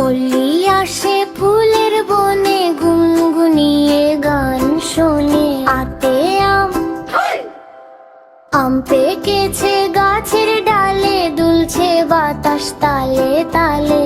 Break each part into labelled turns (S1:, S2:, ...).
S1: পল্লী আসে ফুলের বনে, গুনগুনিয়ে গান শোনে। আতে আম আম পেকেছে গাছের ডালে, দুলছে বাতাস তালে তালে।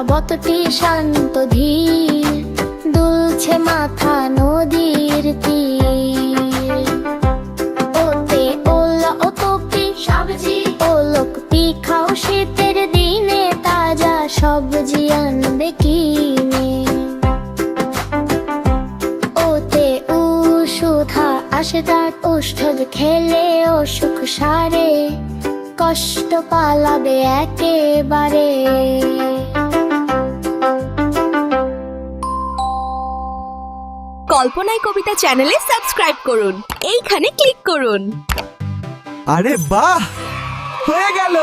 S1: ওই রাবতটি শান্ত ধীর দুলছে মাথা নদীর তীর। ওতে ওলা ও টপি সবজি। ও লোকটি খাও শীতের দিনে তাজা সবজি আনবে কিনে। ওতে উষুধা আসে তার ঔষধ খেলে অসুখ সারে কষ্ট পালাবে একেবারে।
S2: কল্পনায় কবিতা চ্যানেলে সাবস্ক্রাইব করুন। এইখানে ক্লিক করুন।
S3: আরে বাহ! হয়ে গেল!